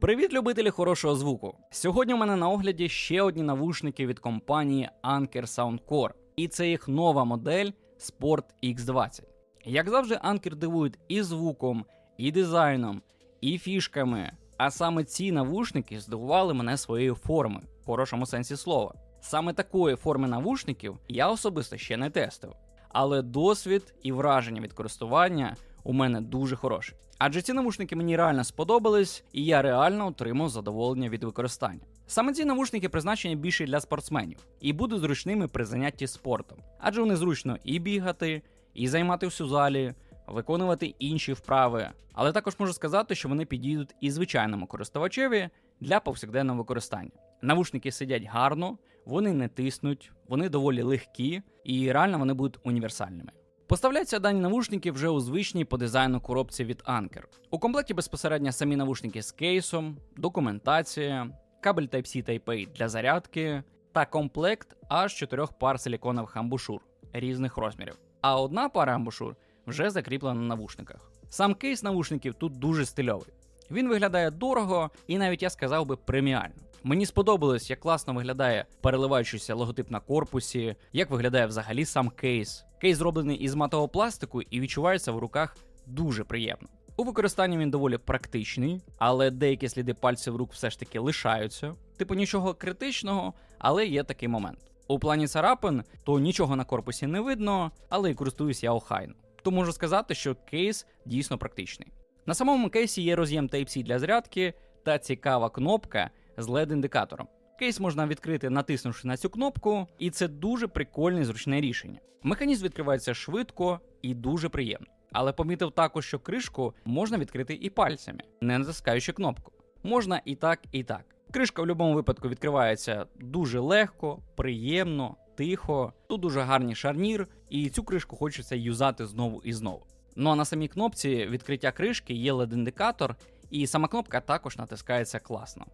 Привіт, любителі хорошого звуку! Сьогодні у мене на огляді ще одні навушники від компанії Anker Soundcore. І це їх нова модель Sport X20. Як завжди, Anker дивують і звуком, і дизайном, і фішками. А саме ці навушники здивували мене своєю формою, в хорошому сенсі слова. Саме такої форми навушників я особисто ще не тестив. Але досвід і враження від користування у мене дуже хороші. Адже ці навушники мені реально сподобались, і я реально отримав задоволення від використання. Саме ці навушники призначені більше для спортсменів і будуть зручними при занятті спортом, адже вони зручно і бігати, і займатися у залі, виконувати інші вправи. Але також можу сказати, що вони підійдуть і звичайному користувачеві для повсякденного використання. Навушники сидять гарно, вони не тиснуть, вони доволі легкі і реально вони будуть універсальними. Поставляються дані навушники вже у звичній по дизайну коробці від Anker. У комплекті безпосередньо самі навушники з кейсом, документація, кабель Type-C Type-A для зарядки та комплект аж чотирьох пар силіконових амбушур різних розмірів. А одна пара амбушур вже закріплена на навушниках. Сам кейс навушників тут дуже стильовий. Він виглядає дорого і навіть я сказав би преміально. Мені сподобалось, як класно виглядає переливаючийся логотип на корпусі, як виглядає взагалі сам кейс. Кейс зроблений із матового пластику і відчувається в руках дуже приємно. У використанні він доволі практичний, але деякі сліди пальців рук все ж таки лишаються. Типу нічого критичного, але є такий момент. У плані царапин, то нічого на корпусі не видно, але і користуюсь я охайно. То можу сказати, що кейс дійсно практичний. На самому кейсі є роз'єм Type-C для зарядки та цікава кнопка з LED-індикатором. Кейс можна відкрити, натиснувши на цю кнопку, і це дуже прикольне і зручне рішення. Механізм відкривається швидко і дуже приємно. Але помітив також, що кришку можна відкрити і пальцями, не натискаючи кнопку. Можна і так, і так. Кришка в будь-якому випадку відкривається дуже легко, приємно, тихо. Тут дуже гарний шарнір, і цю кришку хочеться юзати знову і знову. Ну а на самій кнопці відкриття кришки є LED-індикатор, і сама кнопка також натискається класно.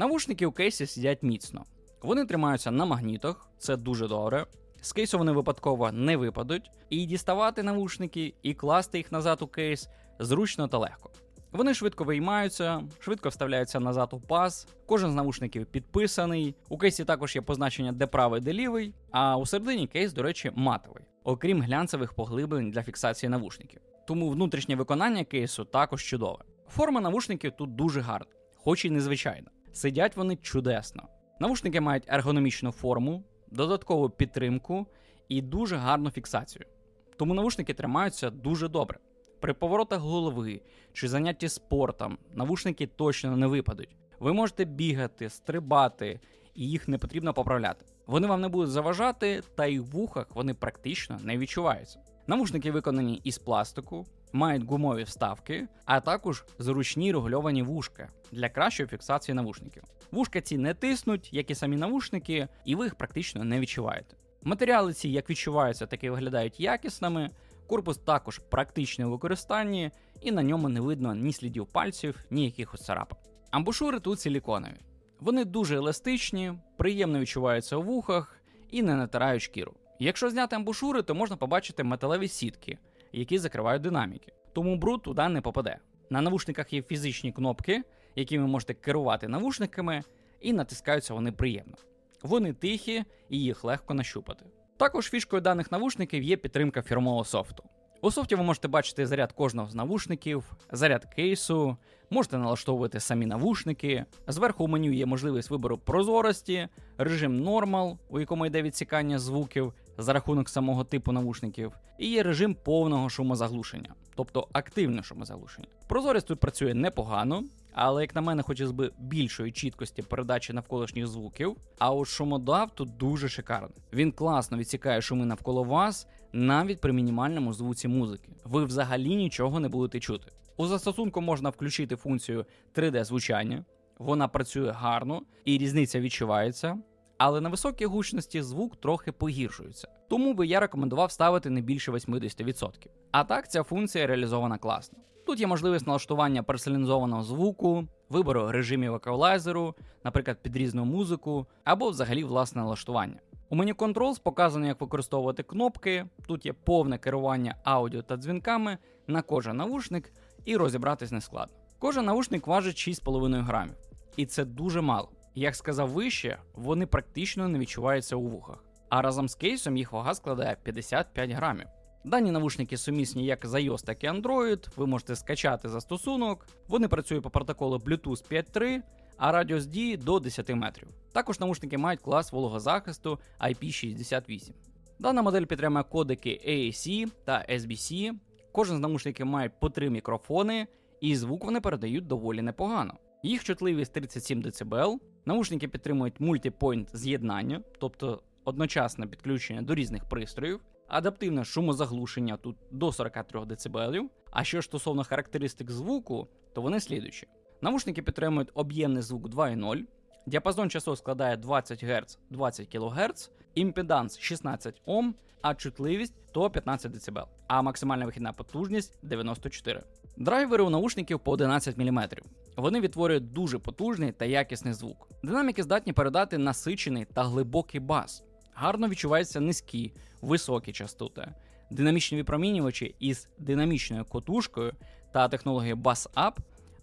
Навушники у кейсі сидять міцно. Вони тримаються на магнітах, це дуже добре. З кейсу вони випадково не випадуть, і діставати навушники і класти їх назад у кейс зручно та легко. Вони швидко виймаються, швидко вставляються назад у паз. Кожен з навушників підписаний. У кейсі також є позначення, де правий, де лівий, а у середині кейс, до речі, матовий, окрім глянцевих поглиблень для фіксації навушників. Тому внутрішнє виконання кейсу також чудове. Форма навушників тут дуже гарна, хоч і незвичайна. Сидять вони чудесно. Навушники мають ергономічну форму, додаткову підтримку і дуже гарну фіксацію. Тому навушники тримаються дуже добре. При поворотах голови чи занятті спортом навушники точно не випадуть. Ви можете бігати, стрибати, і їх не потрібно поправляти. Вони вам не будуть заважати, та й в вухах вони практично не відчуваються. Навушники виконані із пластику, мають гумові вставки, а також зручні регульовані вушка для кращої фіксації навушників. Вушка ці не тиснуть, як і самі навушники, і ви їх практично не відчуваєте. Матеріали ці як відчуваються, так і виглядають якісними. Корпус також практичний у використанні, і на ньому не видно ні слідів пальців, ні якихось царапок. Амбушури тут силіконові. Вони дуже еластичні, приємно відчуваються у вухах і не натирають шкіру. Якщо зняти амбушури, то можна побачити металеві сітки, які закривають динаміки, тому бруд туди не попаде. На навушниках є фізичні кнопки, які ви можете керувати навушниками, і натискаються вони приємно. Вони тихі і їх легко нащупати. Також фішкою даних навушників є підтримка фірмового софту. У софті ви можете бачити заряд кожного з навушників, заряд кейсу, можете налаштовувати самі навушники. Зверху у меню є можливість вибору прозорості, режим Normal, у якому йде відсікання звуків за рахунок самого типу навушників, і є режим повного шумозаглушення, тобто активне шумозаглушення. Прозорість тут працює непогано, але, як на мене, хочеться би більшої чіткості передачі навколишніх звуків. А от шумодав тут дуже шикарний. Він класно відсікає шуми навколо вас, навіть при мінімальному звуці музики. Ви взагалі нічого не будете чути. У застосунку можна включити функцію 3D-звучання, вона працює гарно і різниця відчувається. Але на високій гучності звук трохи погіршується. Тому би я рекомендував ставити не більше 80%. А так ця функція реалізована класно. Тут є можливість налаштування персоналізованого звуку, вибору режимів еквалайзеру, наприклад, під різну музику, або взагалі власне налаштування. У меню Controls показано, як використовувати кнопки. Тут є повне керування аудіо та дзвінками на кожен навушник, і розібратись не складно. Кожен наушник важить 6,5 грамів, і це дуже мало. Як сказав вище, вони практично не відчуваються у вухах. А разом з кейсом їх вага складає 55 грамів. Дані навушники сумісні як з iOS, так і Android. Ви можете скачати застосунок. Вони працюють по протоколу Bluetooth 5.3, а радіус дії до 10 метрів. Також навушники мають клас вологозахисту IP68. Дана модель підтримує кодеки AAC та SBC. Кожен з навушників має по три мікрофони, і звук вони передають доволі непогано. Їх чутливість 37 дБ. Наушники підтримують мультипойнт з'єднання, тобто одночасне підключення до різних пристроїв, адаптивне шумозаглушення тут до 43 дБ. А що стосовно характеристик звуку, то вони слідуючі. Наушники підтримують об'ємний звук 2.0, діапазон часу складає 20 Гц 20 кГц, імпеданс 16 Ом, а чутливість то 15 дБ, а максимальна вихідна потужність 94. Драйвери у наушників по 11 мм. Вони відтворюють дуже потужний та якісний звук. Динаміки здатні передати насичений та глибокий бас. Гарно відчуваються низькі, високі частоти. Динамічні випромінювачі із динамічною котушкою та технологією Bass Up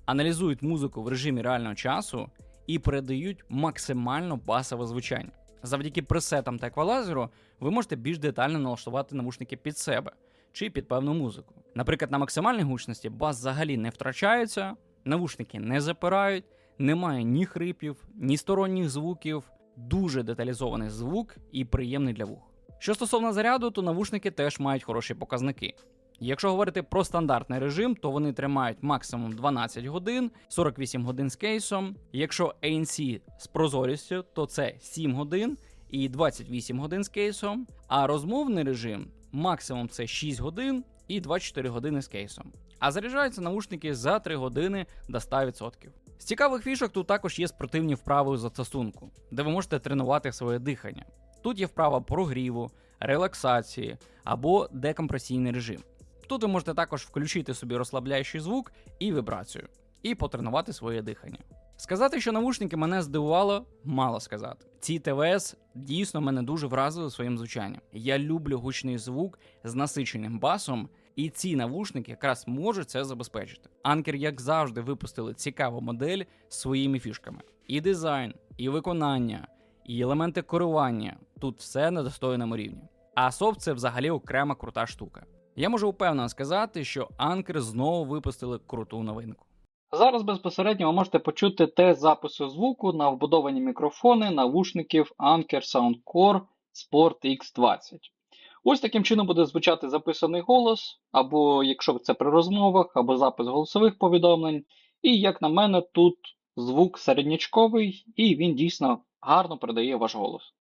аналізують музику в режимі реального часу і передають максимально басове звучання. Завдяки пресетам та еквалайзеру ви можете більш детально налаштувати навушники під себе чи під певну музику. Наприклад, на максимальній гучності бас взагалі не втрачається, навушники не запирають, немає ні хрипів, ні сторонніх звуків, дуже деталізований звук і приємний для вух. Що стосовно заряду, то навушники теж мають хороші показники. Якщо говорити про стандартний режим, то вони тримають максимум 12 годин, 48 годин з кейсом. Якщо ANC з прозорістю, то це 7 годин і 28 годин з кейсом. А розмовний режим максимум це 6 годин і 24 години з кейсом. А заряджаються наушники за 3 години до 100%. З цікавих фішок тут також є спортивні вправи у застосунку, де ви можете тренувати своє дихання. Тут є вправа прогріву, релаксації або декомпресійний режим. Тут ви можете також включити собі розслабляючий звук і вібрацію, і потренувати своє дихання. Сказати, що навушники мене здивувало, мало сказати. Ці ТВС дійсно мене дуже вразили своїм звучанням. Я люблю гучний звук з насиченим басом, і ці навушники якраз можуть це забезпечити. Анкер, як завжди, випустили цікаву модель своїми фішками. І дизайн, і виконання, і елементи керування тут все на достойному рівні. А софт це взагалі окрема крута штука. Я можу впевнено сказати, що Anker знову випустили круту новинку. Зараз безпосередньо ви можете почути тест запису звуку на вбудовані мікрофони навушників Anker Soundcore Sport X20. Ось таким чином буде звучати записаний голос, або якщо це при розмовах, або запис голосових повідомлень. І, як на мене, тут звук середнячковий, і він дійсно гарно передає ваш голос.